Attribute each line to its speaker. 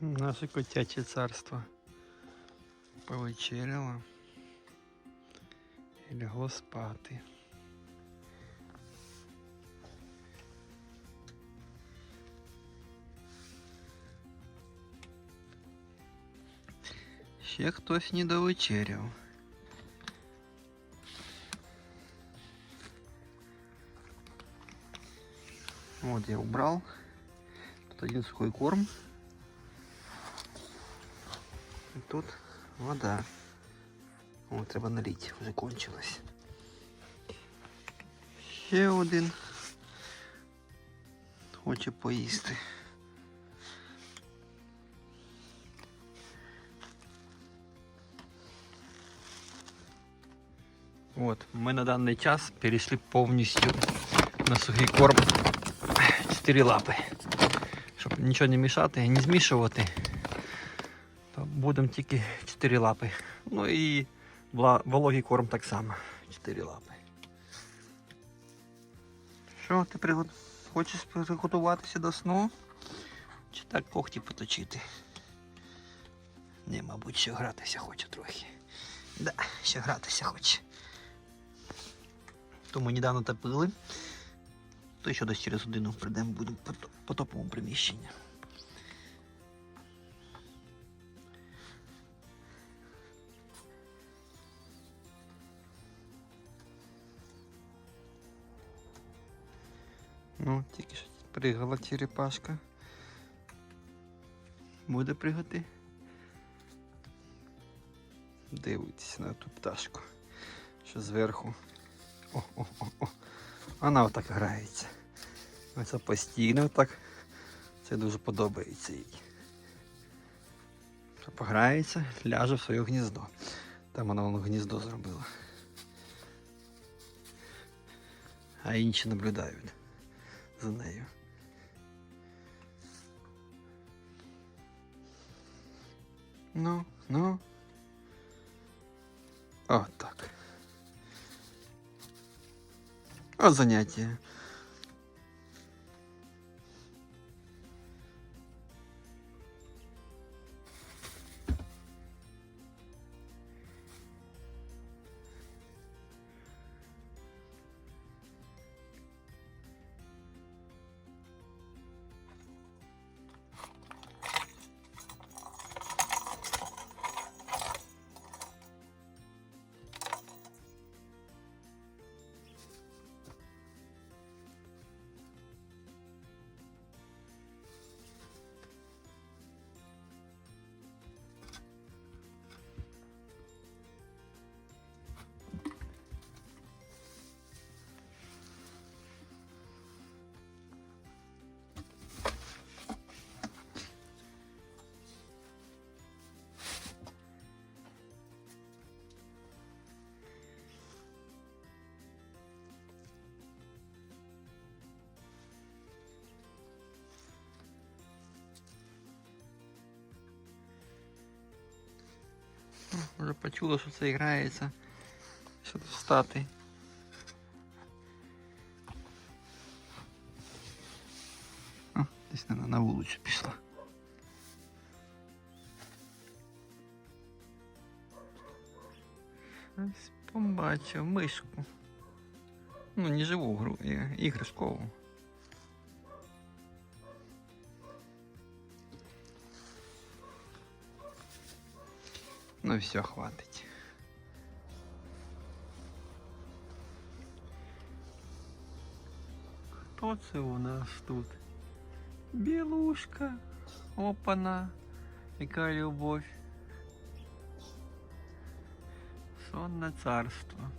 Speaker 1: Наше котяче царство повечеряло і лягло спати. Ще хтось не довечеряв. Вот я убрал. Тут один сухой корм. І тут вода. О, треба налити, вже кончилось. Ще один хоче поїсти. От, ми на даний час перейшли повністю на сухий корм. Чотири лапи. Щоб нічого не мішати, не змішувати будемо тільки 4 лапи. Ну і вологий корм так само. 4 лапи. Що, ти пригод... хочеш приготуватися до сну? Чи так когті поточити? Ні, мабуть, ще гратися хоче трохи. Да, ще гратися хоче. Тому недавно топили. То ще десь через годину прийдемо, будемо по, по топовому приміщенню. Ну, тільки що пригала черепашка. Буде пригати. Дивитися на ту пташку. Що зверху. О, о, о, о. Вона отак грається. Оце постійно так. Це дуже подобається їй. Пограється, ляже в своє гніздо. Там вона воно гніздо зробила. А інші наблюдають за нею. Ну, ну. О, так. О, заняття. Вже почула, що це грається. Що тут встати. О, десь на, на вулицю пішла. Побачив мишку. Ну, не живу гру, і- іграшкову. Ну все, хватить. Хто це у нас тут? Білушка. Опана. Яка любов. Сонне царство.